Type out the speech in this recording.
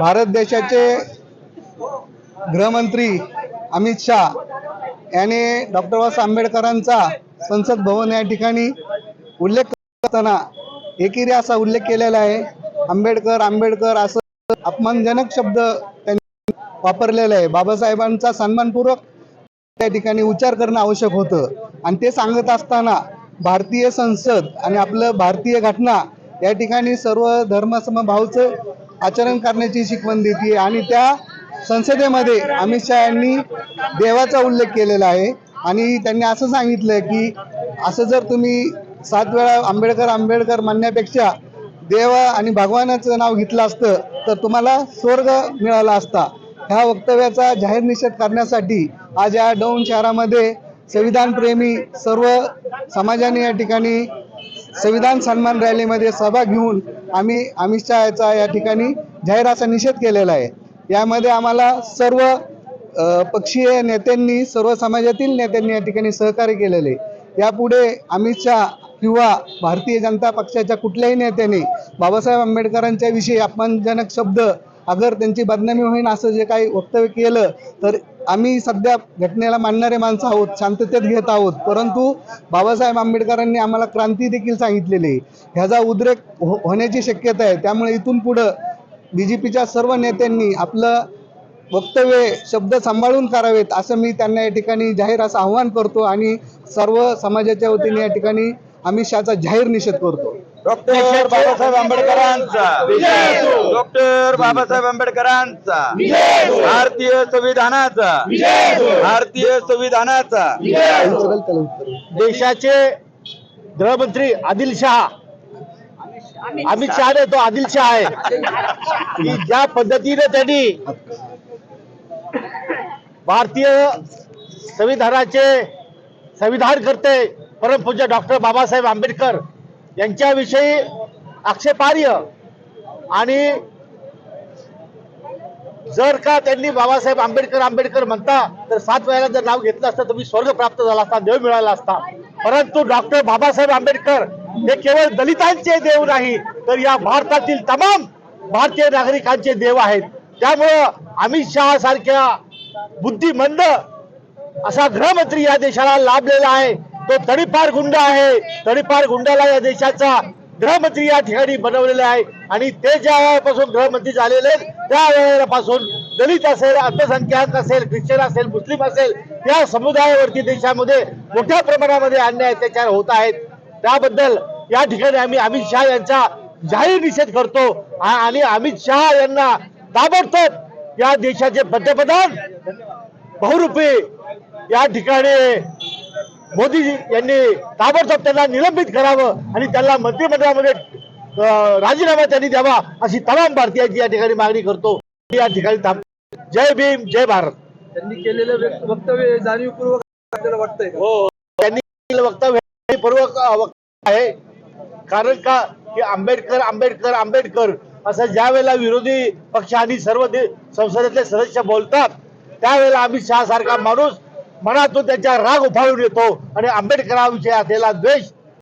भारत देशाचे गृहमंत्री अमित शाह यांनी डॉक्टर बाबासाहेब आंबेडकरांचा संसद भवन या ठिकाणी उल्लेख करताना एकेरी असा उल्लेख केलेला आहे. आंबेडकर आंबेडकर असं अपमानजनक शब्द त्यांनी वापरलेला आहे. बाबासाहेबांचा सन्मानपूर्वक त्या ठिकाणी उच्चार करणं आवश्यक होतं. आणि ते सांगत असताना भारतीय संसद आणि आपलं भारतीय घटना या ठिकाणी सर्व धर्मसमभावचं आचरण करण्याची शिकवण देते आणि त्या संसदेमध्ये अमित शहा यांनी देवाचा उल्लेख केलेला आहे. आणि त्यांनी असं सांगितलं की असं जर तुम्ही सात वेळा आंबेडकर आंबेडकर म्हणण्यापेक्षा देवा आणि भगवानाचं नाव घेतलं असतं तर तुम्हाला स्वर्ग मिळाला असता. ह्या वक्तव्याचा जाहीर निषेध करण्यासाठी आज या दौंड शहरामध्ये संविधानप्रेमी सर्व समाजाने या ठिकाणी संविधान सन्मान रॅलीमध्ये सहभाग घेऊन आम्ही अमित शहा याचा या ठिकाणी जाहीर असा निषेध केलेला आहे. यामध्ये आम्हाला सर्व पक्षीय नेत्यांनी सर्व समाजातील नेत्यांनी या ठिकाणी सहकार्य केलेले यापुढे अमित शहा किंवा भारतीय जनता पक्षाच्या कुठल्याही नेत्याने बाबासाहेब आंबेडकरांच्या विषयी अपमानजनक शब्द अगर त्यांची बदनामी होईल असं जे काही वक्तव्य केलं तर आम्ही सध्या घटनेला मानणारे माणसं आहोत शांततेत घेत आहोत. परंतु बाबासाहेब आंबेडकरांनी आम्हाला क्रांती देखील सांगितलेली आहे. ह्याचा उद्रेक हो- होण्याची शक्यता आहे. त्यामुळे इथून पुढं बी जे पीच्या सर्व नेत्यांनी आपलं वक्तव्य शब्द सांभाळून करावेत असं मी त्यांना या ठिकाणी जाहीर असं आव्हान करतो आणि सर्व समाजाच्या वतीने या ठिकाणी आम्ही शाचा जाहीर निषेध करतो. डॉक्टर बाबासाहेब आंबेडकरांचा. डॉक्टर बाबासाहेब आंबेडकरांचा. भारतीय संविधानाचा. भारतीय संविधानाचा. देशाचे गृहमंत्री आदिल शहा. अमित शहा नाही तो आदिल शहा आहे. की ज्या पद्धतीने त्यांनी भारतीय संविधानाचे संविधान करते परमपूज्य डॉक्टर बाबासाहेब आंबेडकर यांच्याविषयी आक्षेपार्ह आणि जर का त्यांनी बाबासाहेब आंबेडकर आंबेडकर म्हणता तर सात वेळेला जर नाव घेतलं असतं तुम्ही स्वर्ग प्राप्त झाला असता देव मिळाला असता. परंतु डॉक्टर बाबासाहेब आंबेडकर हे केवळ दलितांचे देव नाही तर या भारतातील तमाम भारतीय नागरिकांचे देव आहेत. त्यामुळं अमित शहा सारख्या बुद्धिमंद असा गृहमंत्री या देशाला लाभलेला आहे. तो तडीपार गुंड आहे. तडीपार गुंडाला या देशाचा गृहमंत्री या ठिकाणी बनवलेला आहे. आणि ते ज्या वेळापासून गृहमंत्री झालेले आहेत, त्या वेळेपासून दलित असेल अल्पसंख्याक असेल ख्रिश्चन असेल मुस्लिम असेल या समुदायावरती देशामध्ये मोठ्या प्रमाणामध्ये अन्याय अत्याचार होत आहेत. त्याबद्दल या ठिकाणी आम्ही अमित शहा यांचा जाहीर निषेध करतो. आणि अमित शहा यांना ताबडतोब या देशाचे पंतप्रधान बहुरूपी या ठिकाणी मोदी यांनी ताबडतोब त्यांना निलंबित करावं आणि त्यांना मंत्रिमंडळामध्ये राजीनामा त्यांनी द्यावा अशी तमाम भारतीयांची या ठिकाणी मागणी करतो. या ठिकाणी थांबतो जय भीम जय भारत. त्यांनी केलेलं वक्तव्य जाणीवपूर्वक आपल्याला वाटतंय हो त्यांनी केलेलं वक्तव्य पूर्वक वक्तव्य आहे. कारण का? की आंबेडकर आंबेडकर आंबेडकर असं ज्या वेळेला विरोधी पक्ष आणि सर्व संसदेतले सदस्य बोलतात त्यावेळेला अमित शहा सारखा माणूस मनातून त्यांचा राग उफाळून येतो आणि आंबेडकरांविषयी असलेला द्वेष